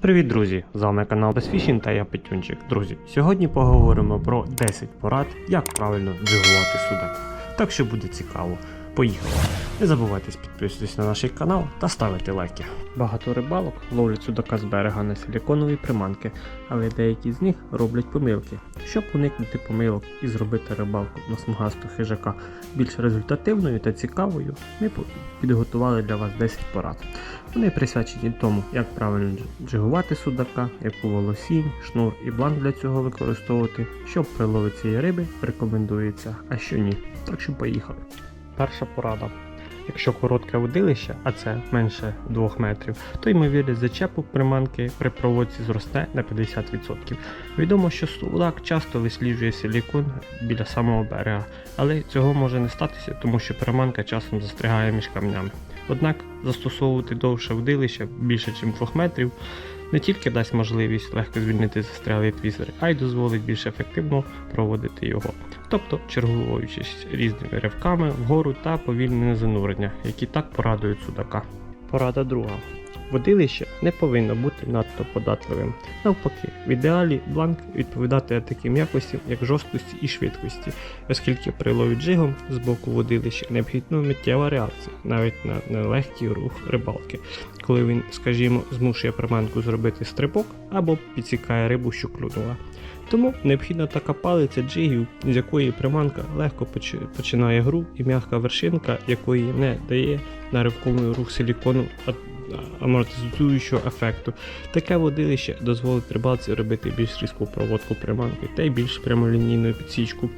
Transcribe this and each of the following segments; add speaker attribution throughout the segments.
Speaker 1: Привіт, друзі! З вами канал Безфішін та я Петюнчик. Друзі, сьогодні поговоримо про 10 порад, як правильно джигувати судак. Так що буде цікаво. Поїхали! Не забувайте підписуватись на наш канал та ставити лайки. Багато рибалок ловлять судака з берега на силіконові приманки, але деякі з них роблять помилки. Щоб уникнути помилок і зробити рибалку на смугасту хижака більш результативною та цікавою, ми підготували для вас 10 порад. Вони присвячені тому, як правильно джигувати судака, яку волосінь, шнур і бланк для цього використовувати, що при цієї риби рекомендується, а що ні. Так що поїхали. Перша порада. Якщо коротке водилище, а це менше 2 метрів, то ймовірність зачепу приманки при проводці зросте на 50%. Відомо, що судак часто висліджує силікон біля самого берега, але цього може не статися, тому що приманка часом застрягає між камнями. Однак застосовувати довше вдилище більше, ніж 2 метрів не тільки дасть можливість легко звільнити застрялий твізер, а й дозволить більш ефективно проводити його, тобто чергуючись різними ривками вгору та повільне занурення, які так порадують судака. Порада друга. Водилище не повинно бути надто податливим. Навпаки, в ідеалі бланк відповідати таким якостям, як жорсткості і швидкості, оскільки при лові джигом з боку водилища необхідна миттєва реакція навіть на нелегкий рух рибалки, коли він, скажімо, змушує приманку зробити стрибок або підсікає рибу, що клюнула. Тому необхідна така палиця джигів, з якої приманка легко починає гру, і м'яка вершинка, якої не дає на ривковий рух силікону амортизуючого ефекту. Таке водилище дозволить рибалці робити більш різку проводку приманки та й більш прямолінійну підсічку.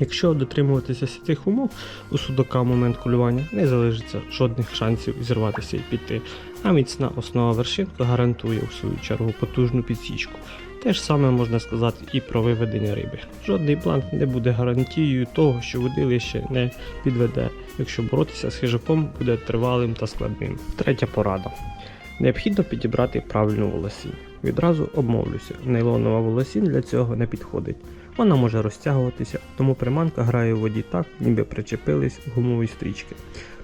Speaker 1: Якщо дотримуватися цих умов, у судака в момент кулювання не залишиться жодних шансів зірватися і піти, а міцна основа вершинка гарантує в свою чергу потужну підсічку. Те ж саме можна сказати і про виведення риби. Жодний бланк не буде гарантією того, що водилище не підведе, якщо боротися з хижаком буде тривалим та складним. Третя порада. Необхідно підібрати правильну волосінь. Відразу обмовлюся, нейлонова волосінь для цього не підходить. Вона може розтягуватися, тому приманка грає в воді так, ніби причепились гумові стрічки.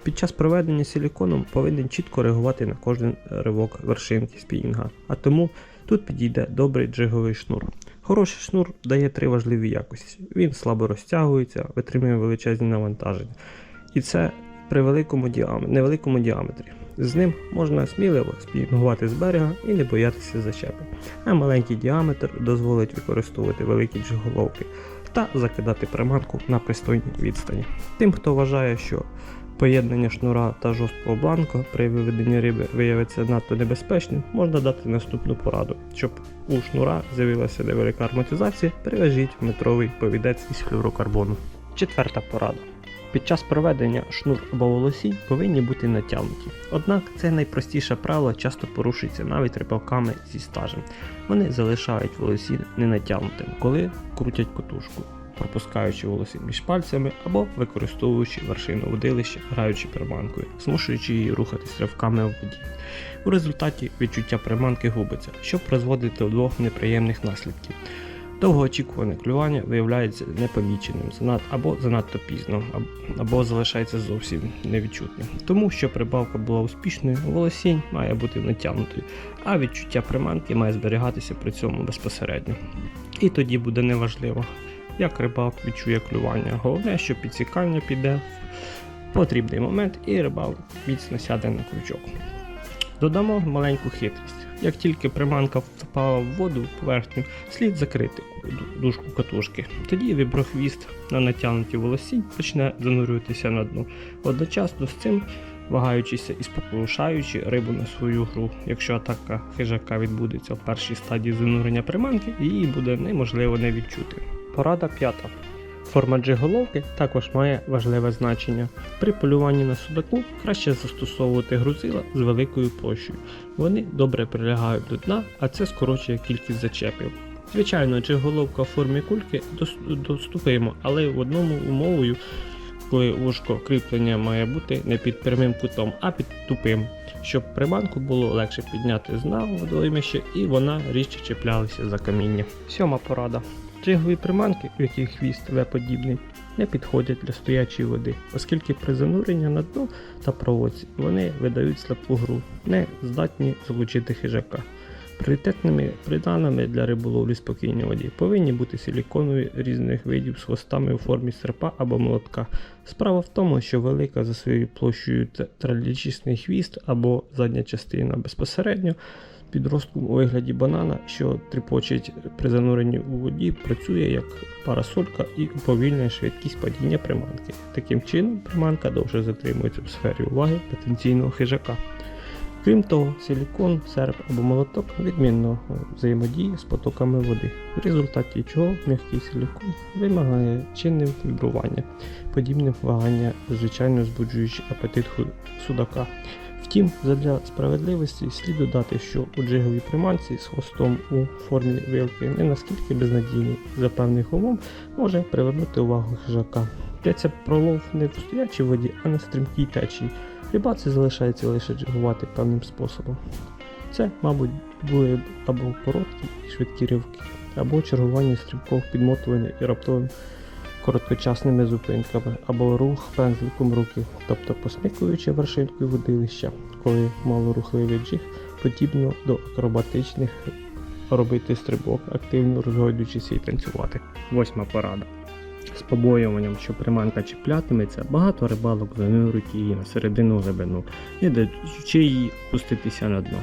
Speaker 1: Під час проведення силіконом повинен чітко реагувати на кожен ривок вершинки спінінга, а тому тут підійде добрий джиговий шнур. Хороший шнур дає три важливі якості. Він слабо розтягується, витримує величезні навантаження. І це при великому діам... невеликому діаметрі. З ним можна сміливо спінгувати з берега і не боятися зачепи. А маленький діаметр дозволить використовувати великі джиголовки та закидати приманку на пристойній відстані. Тим, хто вважає, що поєднання шнура та жорсткого бланка при виведенні риби виявиться надто небезпечним, можна дати наступну пораду. Щоб у шнура з'явилася невелика арматизація, привяжіть метровий повідець із флюрокарбону. Четверта порада. Під час проведення шнур або волосінь повинні бути натягнуті. Однак це найпростіше правило часто порушується навіть рибалками зі стажем. Вони залишають волосінь ненатягнутим, коли крутять котушку, пропускаючи волосінь між пальцями або використовуючи вершину водилища, граючи приманкою, змушуючи її рухатись ривками в воді. У результаті відчуття приманки губиться, що призводить до двох неприємних наслідків. Довгоочікуване клювання виявляється непоміченим занад- або занадто пізно, або залишається зовсім невідчутним. Тому, щоб прибавка була успішною, волосінь має бути натягнутою, а відчуття приманки має зберігатися при цьому безпосередньо. І тоді буде неважливо, як рибалк відчує клювання. Головне, що підсікання піде в потрібний момент і рибалк міцно сяде на крючок. Додамо маленьку хитрість. Як тільки приманка впала в воду поверхню, слід закрити дужку катушки. Тоді віброхвіст на натягнуті волосінь почне занурюватися на дно. Одночасно з цим вагаючися і спокушаючи рибу на свою гру. Якщо атака хижака відбудеться в першій стадії занурення приманки, її буде неможливо не відчути. Порада п'ята. Форма джиголовки також має важливе значення. При полюванні на судаку краще застосовувати грузила з великою площею. Вони добре прилягають до дна, а це скорочує кількість зачепів. Звичайно, джиголовка в формі кульки доступимо, але в одному умовою, коли вушко кріплення має бути не під прямим кутом, а під тупим, щоб приманку було легше підняти з водоймища і вона рідше чіплялася за каміння. Сьома порада. Джигові приманки, у яких хвіст В-подібний, не підходять для стоячої води, оскільки при зануренні на дно та проводці вони видають слабку гру, не здатні залучити хижака. Пріоритетними приданими для риболовлі спокійній воді повинні бути силіконові різних видів з хвостами у формі серпа або молотка. Справа в тому, що велика за своєю площею тралічний хвіст або задня частина безпосередньо підростком у вигляді банана, що тріпочить при зануренні у воді, працює як парасолька і уповільнює швидкість падіння приманки. Таким чином, приманка довше затримується у сфері уваги потенційного хижака. Крім того, силікон, серп або молоток відмінно е, взаємодіє з потоками води, в результаті чого м'який силікон вимагає чинним вібрування, подібне вагання, звичайно збуджуючи апетит судака. Втім, задля справедливості слід додати, що у джиговій приманці з хвостом у формі вилки не наскільки безнадійний за певних умов може привернути увагу хижака. Йдеться про лов не в стоячій воді, а на стрімкій течії. Рибаці залишається лише джигувати певним способом. Це, мабуть, були або короткі і швидкі ривки, або чергування стрімкого підмотування і раптовим короткочасними зупинками, або рух пензликом руки, тобто посмикуючи вершинкою водилища, коли малорухливий джиг подібно до акробатичних робити стрибок, активно розгойдуючися і танцювати. Восьма порада. З побоюванням, що приманка чіплятиметься, багато рибалок занурюють її на середину глибину, не даючи їй опуститися на дно.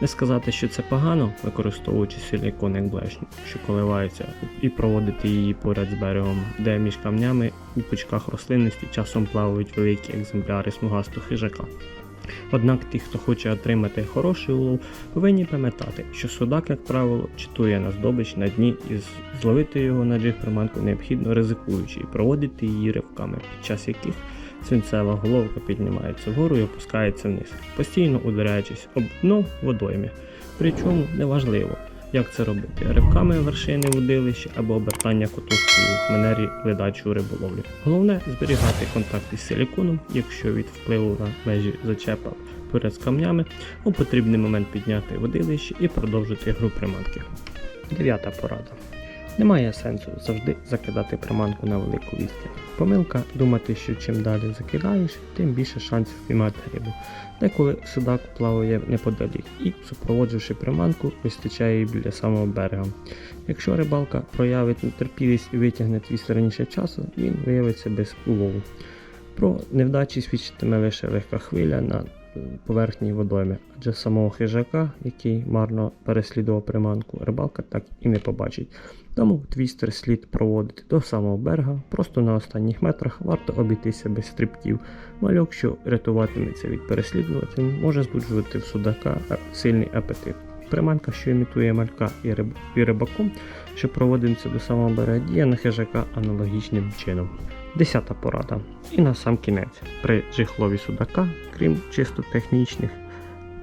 Speaker 1: Не сказати, що це погано, використовуючи силікон як блешню, що коливається, і проводити її поряд з берегом, де між камнями у пучках рослинності часом плавають великі екземпляри смугастого хижака. Однак ті, хто хоче отримати хороший улов, повинні пам'ятати, що судак, як правило, читує на здобич на дні і зловити його на джиг приманку необхідно ризикуючи і проводити її ривками, під час яких свинцева головка піднімається вгору і опускається вниз, постійно ударяючись об дно водоймі. Причому неважливо, як це робити ривками вершини водилища або обертання котушкою в манері ледачої риболовлі. Головне зберігати контакт із силіконом, якщо від впливу на межі зачепа поряд з камнями, у потрібний момент підняти водилище і продовжити гру приманки. Дев'ята порада. Немає сенсу завжди закидати приманку на велику відстань. Помилка думати, що чим далі закидаєш, тим більше шансів піймати рибу. Деколи судак плаває неподалік і, супроводжувавши приманку, вистачає її біля самого берега. Якщо рибалка проявить нетерпілість і витягне твіст раніше часу, він виявиться без улову. Про невдачі свідчитиме лише легка хвиля на поверхні водойми, адже самого хижака, який марно переслідував приманку, рибалка так і не побачить. Тому твістер слід проводити до самого берега, просто на останніх метрах варто обійтися без стрибків. Мальок, що рятуватиметься від переслідувателів, може збуджувати в судака сильний апетит. Приманка, що імітує малька і, риб... і рибаком, що проводиться до самого берега, діє на хижака аналогічним чином. Десята порада. І на сам кінець. При жихлові судака, крім чисто технічних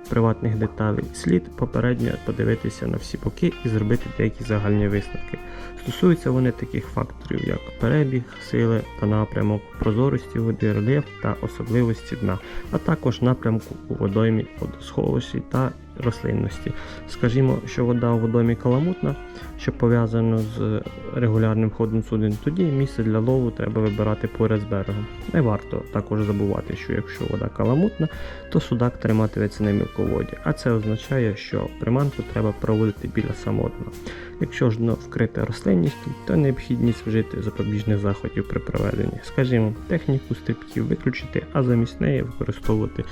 Speaker 1: приватних деталей, слід попередньо подивитися на всі боки і зробити деякі загальні висновки. Стосуються вони таких факторів, як перебіг, сили та напрямок, прозорості води, рельєф та особливості дна, а також напрямку у водоймі водосховищі та рослинності. Скажімо, що вода у водоймі каламутна, що пов'язано з регулярним ходом суден, тоді місце для лову треба вибирати поряд з берегом. Не варто також забувати, що якщо вода каламутна, то судак триматиметься на мілководі, а це означає, що приманку треба проводити біля самого дна. Якщо ж дно вкрите рослинністю, то необхідність вжити запобіжних заходів при проведенні, скажімо, техніку стрибків виключити, а замість неї використовувати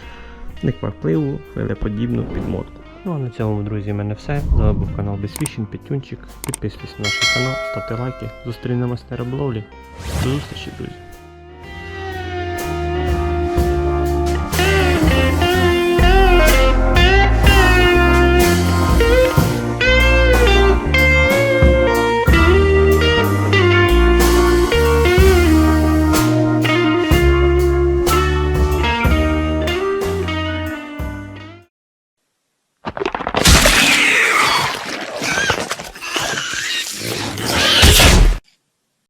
Speaker 1: неквапливу, хвилеподібну підмотку. Ну а на цьому, друзі, в мене все. З вами був канал Безфішін, Петюнчик. Підписуйтесь на наш канал, ставте лайки. Зустрінемось на риболовлі. До зустрічі, друзі!